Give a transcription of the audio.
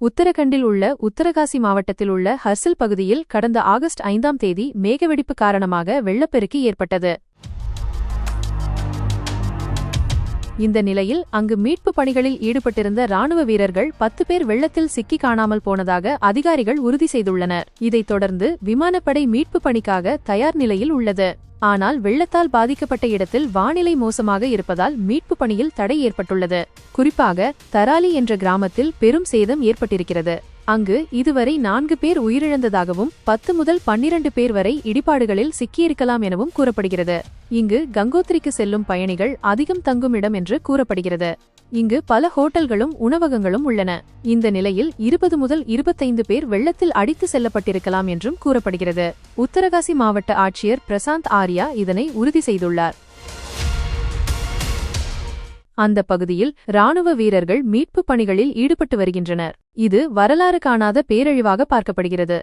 உத்தரகண்டில் உள்ள உத்தரகாசி மாவட்டத்தில் உள்ள ஹர்சில் பகுதியில் கடந்த ஆகஸ்ட் ஐந்தாம் தேதி மேகவெடிப்பு காரணமாக வெள்ளப்பெருக்கு ஏற்பட்டது. இந்த நிலையில் அங்கு மீட்பு பணிகளில் ஈடுபட்டிருந்த ராணுவ வீரர்கள் பத்து பேர் வெள்ளத்தில் சிக்கி காணாமல் போனதாக அதிகாரிகள் உறுதி செய்துள்ளனர். இதைத் தொடர்ந்து விமானப்படை மீட்பு பணிக்காக தயார் நிலையில் உள்ளது. ஆனால் வெள்ளத்தால் பாதிக்கப்பட்ட இடத்தில் வானிலை மோசமாக இருப்பதால் மீட்பு பணியில் தடை ஏற்பட்டுள்ளது. குறிப்பாக தராலி என்ற கிராமத்தில் பெரும் சேதம் ஏற்பட்டிருக்கிறது. அங்கு இதுவரை நான்கு பேர் உயிரிழந்ததாகவும் பத்து முதல் பன்னிரண்டு பேர் வரை இடிபாடுகளில் சிக்கியிருக்கலாம் எனவும் கூறப்படுகிறது. இங்கு கங்கோத்திரிக்கு செல்லும் பயணிகள் அதிகம் தங்கும் இடம் என்று கூறப்படுகிறது. இங்கு பல ஹோட்டல்களும் உணவகங்களும் உள்ளன. இந்த நிலையில் இருபது முதல் இருபத்தைந்து பேர் வெள்ளத்தில் அடித்து செல்லப்பட்டிருக்கலாம் என்றும் கூறப்படுகிறது. உத்தரகாசி மாவட்ட ஆட்சியர் பிரசாந்த் ஆர்யா இதனை உறுதி செய்துள்ளார். அந்த பகுதியில் ராணுவ வீரர்கள் மீட்புப் பணிகளில் ஈடுபட்டு வருகின்றனர். இது வரலாறு காணாத பேரழிவாக பார்க்கப்படுகிறது.